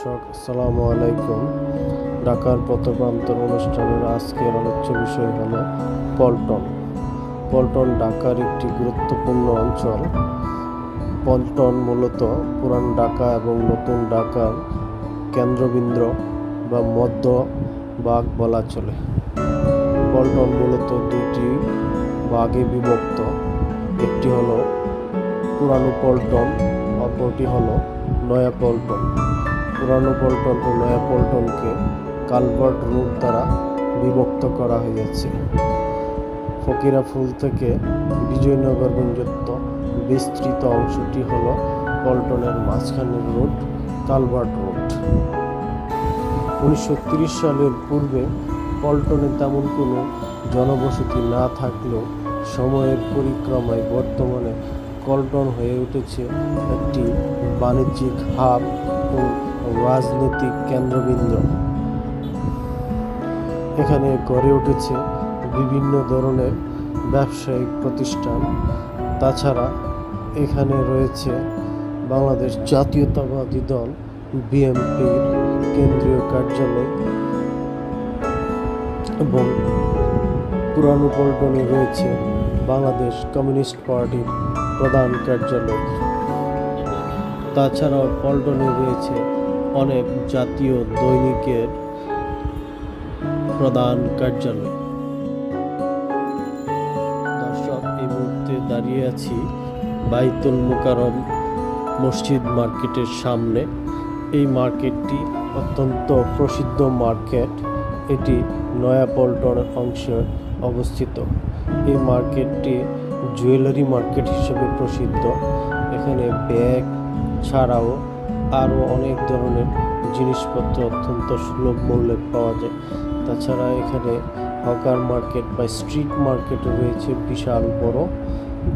দর্শক, আসসালামু আলাইকুম। ঢাকার পথপ্রান্তর অনুষ্ঠানের আজকের আলোচ্য বিষয় হল পল্টন। পল্টন ঢাকার একটি গুরুত্বপূর্ণ অঞ্চল। পল্টন মূলত পুরান ঢাকা এবং নতুন ঢাকার কেন্দ্রবিন্দু বা মধ্য ভাগ বলা চলে। পল্টন মূলত দুটি ভাগে বিভক্ত। একটি হলো পুরানো পল্টন, অপরটি হলো নয়া পল্টন। পুরানো পল্টন ও নয়া পল্টনকে কালভার্ট রোড দ্বারা বিভক্ত করা হয়েছে। ফকিরা ফুল থেকে বিজয়নগর পর্যন্ত বিস্তৃত অংশটি হল পল্টনের মাঝখানের রোড কালভার্ট রোড উনিশশো সালের পূর্বে পল্টনে তেমন কোনো জনবসতি না থাকলেও সময়ের পরিক্রমায় বর্তমানে পল্টন হয়ে উঠেছে একটি বাণিজ্যিক হাব ও রাজনৈতিক কেন্দ্রবিন্দু। এখানে গড়ে উঠেছে বিভিন্ন ধরনের ব্যবসায়িক প্রতিষ্ঠান। তাছাড়া এখানে রয়েছে বাংলাদেশ জাতীয়তাবাদী দল, বিএনপির কেন্দ্রীয় কার্যালয় এবং পুরানো পল্টনে রয়েছে বাংলাদেশ কমিউনিস্ট পার্টির প্রধান কার্যালয়। তাছাড়াও পল্টনে রয়েছে অনেক জাতীয় দৈনিকের প্রধান কার্যালয়। দর্শক, এই মুহূর্তে দাঁড়িয়ে আছি বাইতুল মুকারম মসজিদ মার্কেটের সামনে। এই মার্কেটটি অত্যন্ত প্রসিদ্ধ মার্কেট। এটি নয়াপল্টন অংশে অবস্থিত। এই মার্কেটটি জুয়েলারি মার্কেট হিসেবে প্রসিদ্ধ। এখানে ব্যাগ ছাড়াও আরও অনেক ধরনের জিনিসপত্র অত্যন্ত সুলভ মূল্যে পাওয়া যায়। তাছাড়া এখানে হকার মার্কেট বা স্ট্রিট মার্কেট রয়েছে বিশাল বড়,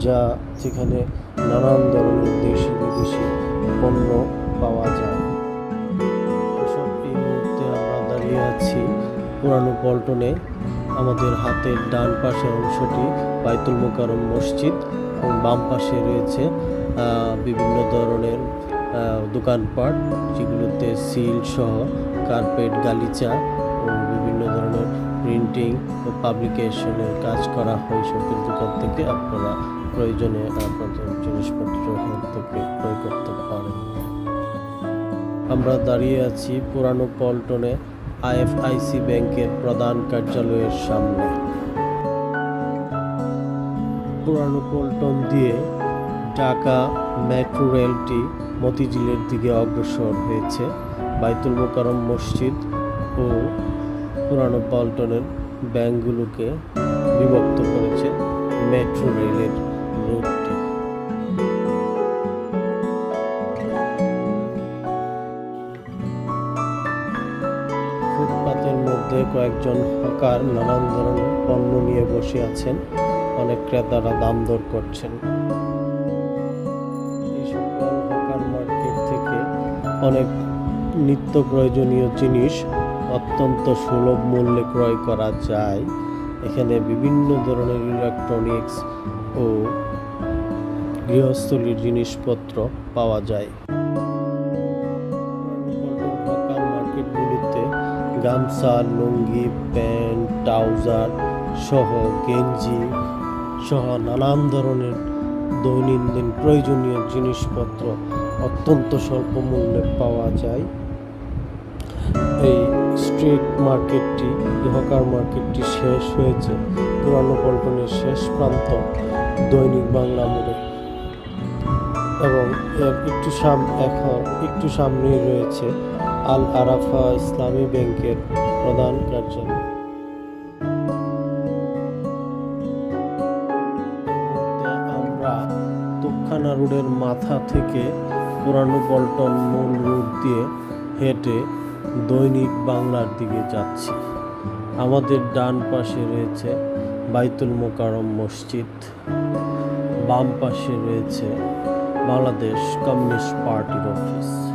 যা যেখানে নানান ধরনের দেশি বিদেশি পণ্য পাওয়া যায়। এই মুহূর্তে আমরা দাঁড়িয়ে আছি পুরানো পল্টনে। আমাদের হাতের ডান পাশের অংশটি বাইতুল মোকারম মসজিদ এবং বাম পাশে রয়েছে বিভিন্ন ধরনের দোকানপাট যেগুলোতে সিল সহ কার্পেট গালিচা ও বিভিন্ন ধরনের প্রিন্টিং ও পাবলিকেশনের কাজ করা হয় সকল দোকান থেকে। আপনারা প্রয়োজনে আপনাদের জিনিসপত্র এখান থেকে ক্রয় করতে পারেন। আমরা দাঁড়িয়ে আছি পুরানো পল্টনে আইএফআইসি ব্যাংকের প্রধান কার্যালয়ের সামনে। পুরানো পল্টন দিয়ে ঢাকা মেট্রো রেলটি মতিঝিলের দিকে অগ্রসর হয়েছে। বাইতুল মোকারম মসজিদ ও পুরানো পল্টনের ব্যাংকগুলোকে বিভক্ত করেছে মেট্রো রেলের রুটটি। ফুটপাতের মধ্যে কয়েকজন হকার নানান ধরনের পণ্য নিয়ে বসে আছেন। অনেক ক্রেতারা দাম দর করছেন। অনেক নিত্য প্রয়োজনীয় জিনিস অত্যন্ত সুলভ মূল্যে ক্রয় করা যায়। এখানে বিভিন্ন ধরনের ইলেকট্রনিক্স ও গৃহস্থলীর জিনিসপত্র পাওয়া যায়। মার্কেটগুলিতে গামছা, লুঙ্গি, প্যান্ট, ট্রাউজার সহ গেঞ্জি সহ নানান ধরনের দৈনন্দিন প্রয়োজনীয় জিনিসপত্র অত্যন্ত স্বল্প মূল্যে পাওয়া যায়। এই স্ট্রিট মার্কেটটি এই হকার মার্কেটটি শেষ হয়েছে। পুরানো পল্টনের শেষ প্রান্ত দৈনিক বাংলা মোড়ে। এবং একটু সাম, এখন একটু সামনেই রয়েছে আল আরাফা ইসলামী ব্যাংকের প্রধান কার্যালয়। আমরা তুপখানা রোডের মাথা থেকে পুরানো পল্টন মূল রোড দিয়ে হেঁটে দৈনিক বাংলার দিকে যাচ্ছি। আমাদের ডান পাশে রয়েছে বাইতুল মোকারম মসজিদ। বাম পাশে রয়েছে বাংলাদেশ কমিউনিস্ট পার্টির অফিস।